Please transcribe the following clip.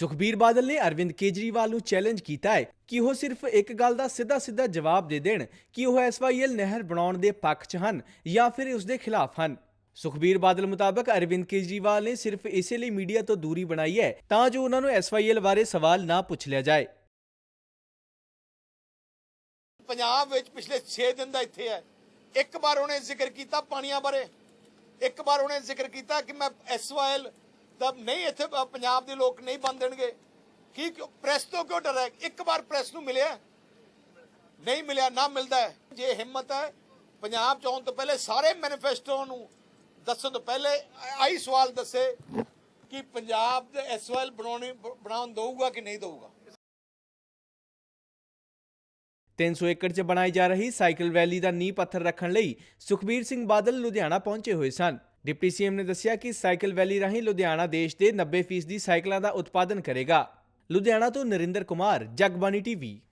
ਸੁਖਬੀਰ ਬਾਦਲ ਨੇ ਅਰਵਿੰਦ ਕੇਜਰੀਵਾਲ ਨੂੰ ਚੈਲੰਜ ਕੀਤਾ ਹੈ ਕਿ ਉਹ ਸਿਰਫ ਇੱਕ ਗੱਲ ਦਾ ਸਿੱਧਾ-ਸਿੱਧਾ ਜਵਾਬ ਦੇ ਦੇਣ ਕਿ ਉਹ ਐਸਵਾਈਐਲ ਨਹਿਰ ਬਣਾਉਣ ਦੇ ਪੱਖ 'ਚ ਹਨ ਜਾਂ ਫਿਰ ਉਸ ਦੇ ਖਿਲਾਫ ਹਨ। ਸੁਖਬੀਰ ਬਾਦਲ ਮੁਤਾਬਕ ਅਰਵਿੰਦ ਕੇਜਰੀਵਾਲ ਨੇ ਸਿਰਫ ਇਸੇ ਲਈ ਮੀਡੀਆ ਤੋਂ ਦੂਰੀ ਬਣਾਈ ਹੈ ਤਾਂ ਜੋ ਉਹਨਾਂ ਨੂੰ ਐਸਵਾਈਐਲ ਬਾਰੇ ਸਵਾਲ ਨਾ ਪੁੱਛ ਲਿਆ ਜਾਏ। ਪੰਜਾਬ ਵਿੱਚ ਪਿਛਲੇ 6 ਦਿਨ ਦਾ ਇੱਥੇ ਹੈ। ਇੱਕ ਵਾਰ ਉਹਨੇ ਜ਼ਿਕਰ ਕੀਤਾ ਪਾਣੀਆਂ ਬਾਰੇ। ਇੱਕ ਵਾਰ ਉਹਨੇ ਜ਼ਿਕਰ ਕੀਤਾ ਕਿ ਮੈਂ ਐਸਵਾਈਐਲ ਦਾ ਨਹੀਂ, ਇੱਥੇ ਪੰਜਾਬ ਦੇ ਲੋਕ ਨਹੀਂ ਬੰਦ ਦੇਣਗੇ। ਕੀ ਪ੍ਰੈਸ ਤੋਂ ਕਿਉਂ ਡਰ ਹੈ ਇੱਕ ਵਾਰ ਪ੍ਰੈਸ ਨੂੰ ਮਿਲਿਆ? ਨਹੀਂ ਮਿਲਿਆ, ਨਾ ਮਿਲਦਾ ਜੇ ਹਿੰਮਤ ਹੈ, ਪੰਜਾਬ ਚ ਆਉਣ ਤੋਂ ਪਹਿਲੇ ਸਾਰੇ ਮੈਨੀਫੈਸਟੋ ਨੂੰ ਦੱਸਣ ਤੋਂ ਪਹਿਲੇ ਆਈ ਸਵਾਲ ਦੱਸੇ ਕਿ ਪੰਜਾਬ ਦੇ ਐਸਵਾਈਐਲ ਬਣਾਉਣੀ, ਬਣਾਉਣ ਦਊਗਾ ਕਿ ਨਹੀਂ ਦਊਗਾ? 300 ਏਕੜ 'ਚ ਬਣਾਈ ਜਾ ਰਹੀ ਸਾਈਕਲ ਵੈਲੀ ਦਾ ਨੀਂਹ ਪੱਥਰ ਰੱਖਣ ਲਈ ਸੁਖਬੀਰ ਸਿੰਘ ਬਾਦਲ ਲੁਧਿਆਣਾ ਪਹੁੰਚੇ ਹੋਏ ਸਨ। ਡਿਪਟੀ ਸੀਐਮ ਨੇ ਦੱਸਿਆ ਕਿ ਸਾਈਕਲ ਵੈਲੀ ਰਾਹੀਂ ਲੁਧਿਆਣਾ ਦੇਸ਼ ਦੇ 90% ਦੀ ਸਾਈਕਲਾਂ ਦਾ ਉਤਪਾਦਨ ਕਰੇਗਾ। ਲੁਧਿਆਣਾ ਤੋਂ ਨਰਿੰਦਰ ਕੁਮਾਰ ਜਗਬਾਨੀ ਟੀਵੀ।